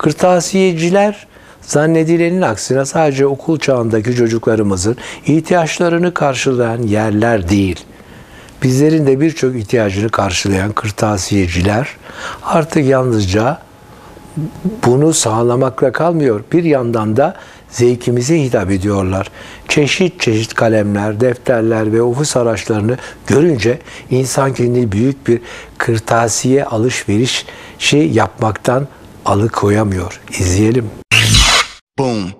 Kırtasiyeciler zannedilenin aksine sadece okul çağındaki çocuklarımızın ihtiyaçlarını karşılayan yerler değil. Bizlerin de birçok ihtiyacını karşılayan kırtasiyeciler artık yalnızca bunu sağlamakla kalmıyor. Bir yandan da zevkimize hitap ediyorlar. Çeşit çeşit kalemler, defterler ve ofis araçlarını görünce insan kendini büyük bir kırtasiye alışveriş şey yapmaktan alıkoyamıyor. İzleyelim. Boom.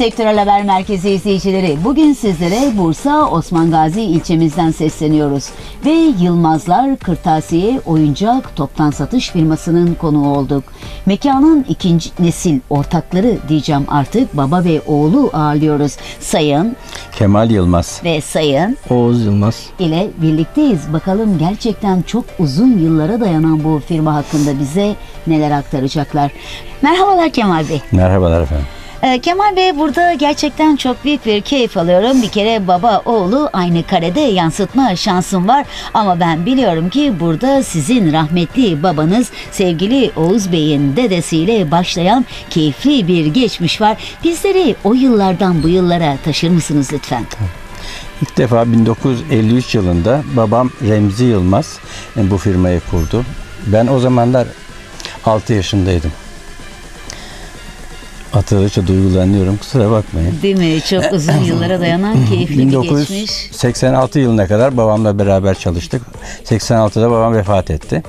Sektörel Haber Merkezi izleyicileri. Bugün sizlere Bursa Osman Gazi ilçemizden sesleniyoruz. Ve Yılmazlar Kırtasiye Oyuncak Toptan Satış firmasının konuğu olduk. Mekanın ikinci nesil ortakları diyeceğim artık baba ve oğlu ağırlıyoruz. Sayın Kemal Yılmaz ve Sayın Oğuz Yılmaz ile birlikteyiz. Bakalım gerçekten çok uzun yıllara dayanan bu firma hakkında bize neler aktaracaklar. Merhabalar Kemal Bey. Merhabalar efendim. Ee, Kemal Bey burada gerçekten çok büyük bir keyif alıyorum. Bir kere baba oğlu aynı karede yansıtma şansım var. Ama ben biliyorum ki burada sizin rahmetli babanız sevgili Oğuz Bey'in dedesiyle başlayan keyifli bir geçmiş var. Bizleri o yıllardan bu yıllara taşır mısınız lütfen? İlk defa 1953 yılında babam Remzi Yılmaz bu firmayı kurdu. Ben o zamanlar 6 yaşındaydım. Hatırladıkça duygulanıyorum. Kusura bakmayın. Değil mi? Çok uzun yıllara dayanan keyifli bir geçmiş. 1986 yılına kadar babamla beraber çalıştık. 86'da babam vefat etti.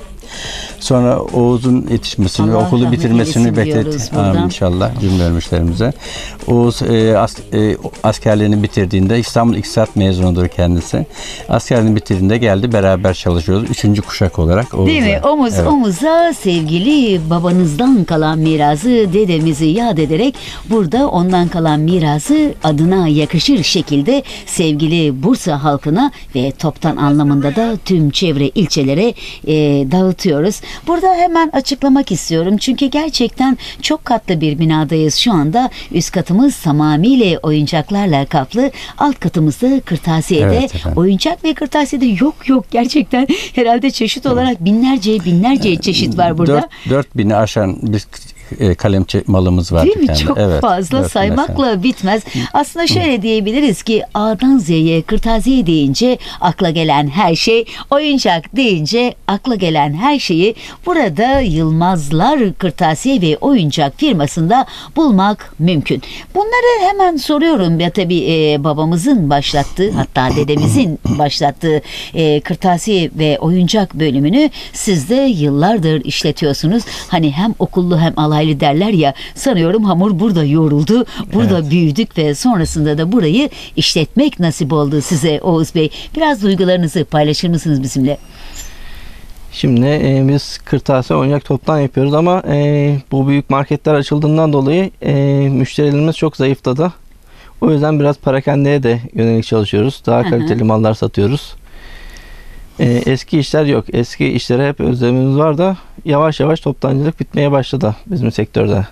Sonra Oğuz'un yetişmesini Allah okulu bitirmesini bekletti. Amin inşallah cümle ölmüşlerimize. Oğuz e, as, e, askerliğini bitirdiğinde İstanbul İktisat mezunudur kendisi. Askerliğini bitirdiğinde geldi beraber çalışıyoruz. Üçüncü kuşak olarak Oğuz'la. Değil mi? Omuz evet. omuza sevgili babanızdan kalan mirası dedemizi yad ederek burada ondan kalan mirası adına yakışır şekilde sevgili Bursa halkına ve toptan anlamında da tüm çevre ilçelere e, dağıtıyoruz. Burada hemen açıklamak istiyorum. Çünkü gerçekten çok katlı bir binadayız şu anda. Üst katımız tamamıyla oyuncaklarla kaplı. Alt katımızda kırtasiyede. Evet, oyuncak ve kırtasiyede yok yok gerçekten. Herhalde çeşit olarak binlerce binlerce çeşit var burada. 4, 4 bini aşan bir e, malımız var. Değil mi? Çok evet, fazla saymakla mesela. bitmez. Aslında şöyle diyebiliriz ki A'dan Z'ye kırtasiye deyince akla gelen her şey, oyuncak deyince akla gelen her şeyi burada Yılmazlar Kırtasiye ve Oyuncak firmasında bulmak mümkün. Bunları hemen soruyorum ya tabii e, babamızın başlattığı hatta dedemizin başlattığı e, kırtasiye ve oyuncak bölümünü siz de yıllardır işletiyorsunuz. Hani hem okullu hem alay aile derler ya sanıyorum hamur burada yoğruldu. Burada evet. büyüdük ve sonrasında da burayı işletmek nasip oldu size Oğuz Bey. Biraz duygularınızı paylaşır mısınız bizimle? Şimdi e, biz kırtasiye oyuncak toptan yapıyoruz ama e, bu büyük marketler açıldığından dolayı e, müşterilerimiz çok zayıfladı. O yüzden biraz parakendeye de yönelik çalışıyoruz. Daha kaliteli Hı-hı. mallar satıyoruz. E, eski işler yok. Eski işlere hep özlemimiz var da yavaş yavaş toptancılık bitmeye başladı bizim sektörde.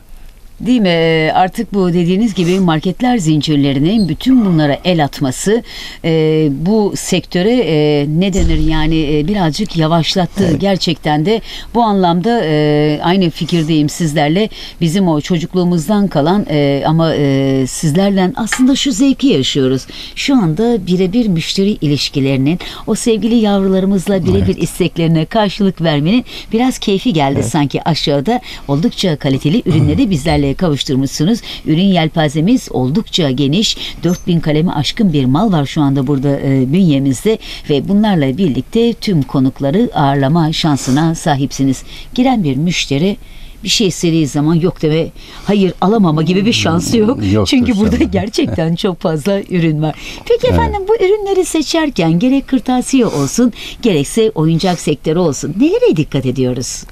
Değil mi? Artık bu dediğiniz gibi marketler zincirlerinin bütün bunlara el atması e, bu sektöre e, ne denir yani e, birazcık yavaşlattı. Gerçekten de bu anlamda e, aynı fikirdeyim sizlerle. Bizim o çocukluğumuzdan kalan e, ama e, sizlerle aslında şu zevki yaşıyoruz. Şu anda birebir müşteri ilişkilerinin o sevgili yavrularımızla birebir isteklerine karşılık vermenin biraz keyfi geldi sanki aşağıda. Oldukça kaliteli ürünleri bizlerle kavuşturmuşsunuz. Ürün yelpazemiz oldukça geniş. 4000 kalemi aşkın bir mal var şu anda burada e, bünyemizde ve bunlarla birlikte tüm konukları ağırlama şansına sahipsiniz. Giren bir müşteri bir şey istediği zaman yok deme, hayır alamama gibi bir şansı yok. Yoktur Çünkü burada sanırım. gerçekten çok fazla ürün var. Peki efendim bu ürünleri seçerken gerek kırtasiye olsun gerekse oyuncak sektörü olsun nelere dikkat ediyoruz?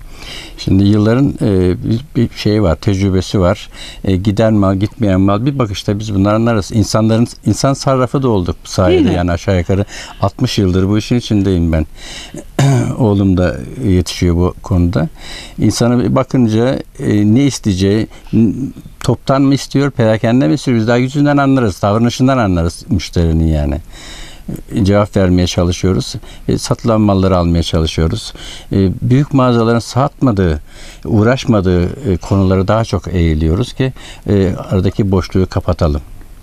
Şimdi yılların e, bir, bir şey var, tecrübesi var. E, giden mal, gitmeyen mal bir bakışta biz bunları anlarız. İnsanların insan sarrafı da olduk bu sayede yani aşağı yukarı 60 yıldır bu işin içindeyim ben. Oğlum da yetişiyor bu konuda. İnsana bir bakınca e, ne isteyeceği, toptan mı istiyor, perakende mi istiyor? Biz daha yüzünden anlarız, davranışından anlarız müşterinin yani cevap vermeye çalışıyoruz. E, satılan malları almaya çalışıyoruz. E, büyük mağazaların satmadığı, uğraşmadığı e, konuları daha çok eğiliyoruz ki e, aradaki boşluğu kapatalım.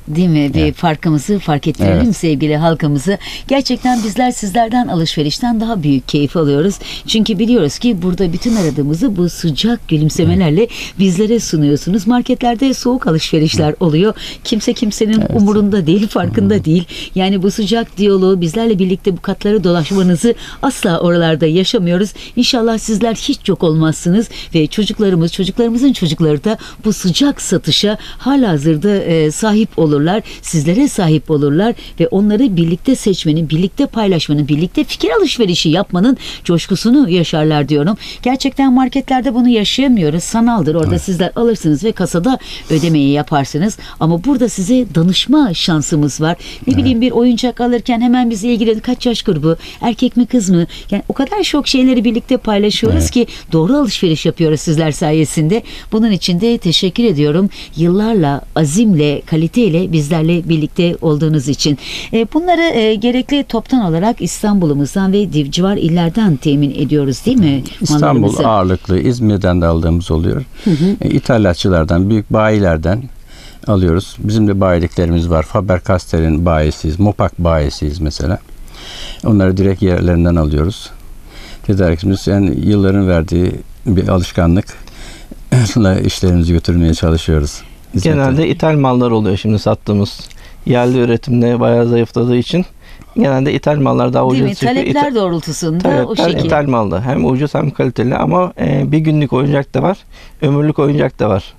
Değil mi? Bir farkımızı fark ettirelim Evet. sevgili halkımızı. Gerçekten bizler sizlerden alışverişten daha büyük keyif alıyoruz. Çünkü biliyoruz ki burada bütün aradığımızı bu sıcak gülümsemelerle bizlere sunuyorsunuz. Marketlerde soğuk alışverişler oluyor. Kimse kimsenin umurunda değil, farkında değil. Yani bu sıcak diyaloğu bizlerle birlikte bu katları dolaşmanızı asla oralarda yaşamıyoruz. İnşallah sizler hiç yok olmazsınız ve çocuklarımız, çocuklarımızın çocukları da bu sıcak satışa halihazırda e, sahip olurlar. Sizlere sahip olurlar ve onları birlikte seçmenin, birlikte paylaşmanın, birlikte fikir alışverişi yapmanın coşkusunu yaşarlar diyorum. Gerçekten marketlerde bunu yaşayamıyoruz. Sanaldır. Orada sizler alırsınız ve kasada ödemeyi yaparsınız. Ama burada size danışma şansımız var. Ne bileyim bir oyuncak alırken hemen bize ilgili kaç yaş grubu, erkek mi kız mı? Yani o kadar çok şeyleri birlikte paylaşıyoruz Evet. ki doğru alışveriş yapıyoruz sizler sayesinde. Bunun için de teşekkür ediyorum. Yıllarla, azimle, kaliteyle bizlerle birlikte olduğunuz için. E, bunları e, gerekli toptan olarak İstanbul'umuzdan ve civar illerden temin ediyoruz değil mi? İstanbul mallarımızı? ağırlıklı, İzmir'den de aldığımız oluyor. E, İthalatçılardan, büyük bayilerden alıyoruz. Bizim de bayiliklerimiz var. Faber-Castell'in bayisiyiz, Mopak bayisiyiz mesela. Onları direkt yerlerinden alıyoruz. Tedarikimiz yani yılların verdiği bir alışkanlık. işlerimizi götürmeye çalışıyoruz. Genelde ithal mallar oluyor şimdi sattığımız. Yerli üretimde bayağı zayıfladığı için genelde ithal mallar daha Değil ucuz mi? çıkıyor. Talepler İthal- doğrultusunda o Talepler şekilde. ithal malda. Hem ucuz hem kaliteli ama e, bir günlük oyuncak da var. Ömürlük oyuncak da var.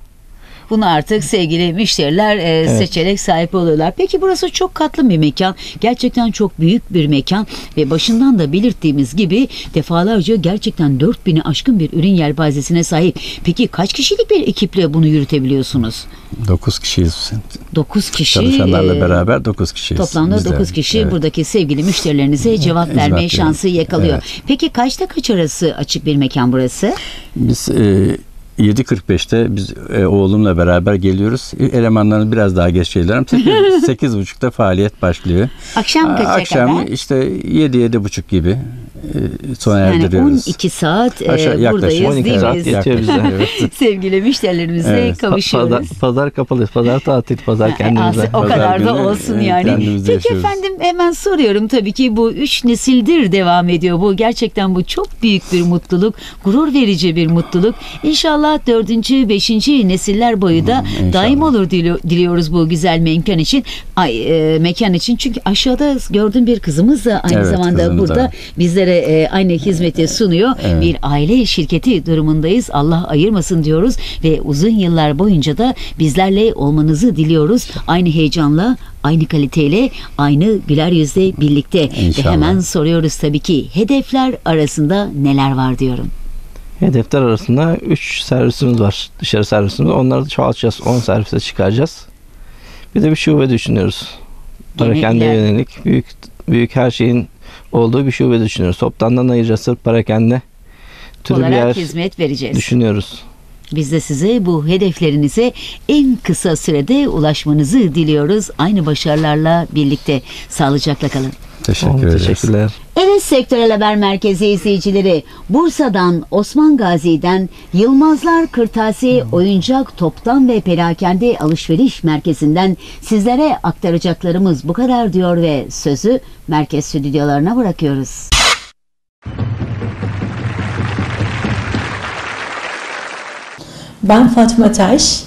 Bunu artık sevgili müşteriler e, seçerek sahip oluyorlar. Peki burası çok katlı bir mekan. Gerçekten çok büyük bir mekan ve başından da belirttiğimiz gibi defalarca gerçekten 4000'i aşkın bir ürün yelpazesine sahip. Peki kaç kişilik bir ekiple bunu yürütebiliyorsunuz? 9 kişiyiz. 9 kişi. Çalışanlarla beraber 9 kişiyiz. Toplamda Biz de. 9 kişi Evet. buradaki sevgili müşterilerinize cevap Hizmet vermeye şansı yakalıyor. Evet. Peki kaçta kaç arası açık bir mekan burası? Biz e, 7.45'te biz e, oğlumla beraber geliyoruz. E, Elemanlarını biraz daha geç geliyorum. 8.30'da faaliyet başlıyor. Akşam kaça Akşam kadar? işte 7-7.30 gibi e, sona Yani erdiriyoruz. 12 saat e, Aşağı- yaklaşık buradayız 12 değil saat mi? yetiyor bize. Evet. Sevgili müşterilerimize Evet. Kavuşuyoruz. Pazar, pazar kapalı. Pazar tatil. Pazar kendimize. As- o Pazar kadar da günü, olsun e, yani. Peki yaşıyoruz. efendim hemen soruyorum tabii ki bu üç nesildir devam ediyor. Bu gerçekten bu çok büyük bir mutluluk, gurur verici bir mutluluk. İnşallah dördüncü, beşinci nesiller boyu da inşallah. daim olur dili- diliyoruz bu güzel mekan için. Ay, e, mekan için çünkü aşağıda gördüğüm bir kızımız da aynı Evet, zamanda burada da. bizlere e, aynı hizmeti sunuyor. Evet. Bir aile şirketi durumundayız. Allah ayırmasın diyoruz ve uzun yıllar boyunca da bizlerle olmanızı diliyoruz. Aynı heyecanla, aynı kaliteyle, aynı güler yüzle birlikte. Ve İnşallah. hemen soruyoruz tabii ki hedefler arasında neler var diyorum. Hedefler arasında 3 servisimiz var. Dışarı servisimiz. Onları da çoğaltacağız. 10 servise çıkaracağız. Bir de bir şube düşünüyoruz. Parakende yönelik büyük büyük her şeyin olduğu bir şube düşünüyoruz. Toptandan ayıracağız sırf parakende türü bir yer hizmet vereceğiz. düşünüyoruz. Biz de size bu hedeflerinize en kısa sürede ulaşmanızı diliyoruz. Aynı başarılarla birlikte sağlıcakla kalın. Teşekkür ederiz. Teşekkürler. Evet Sektörel Haber Merkezi izleyicileri Bursa'dan Osman Gazi'den Yılmazlar Kırtasiye Oyuncak Toptan ve Perakende Alışveriş Merkezi'nden sizlere aktaracaklarımız bu kadar diyor ve sözü merkez stüdyolarına bırakıyoruz. Ben Fatma Taş,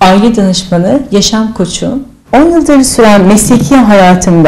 aile danışmanı, yaşam koçu. 10 yıldır süren mesleki hayatımda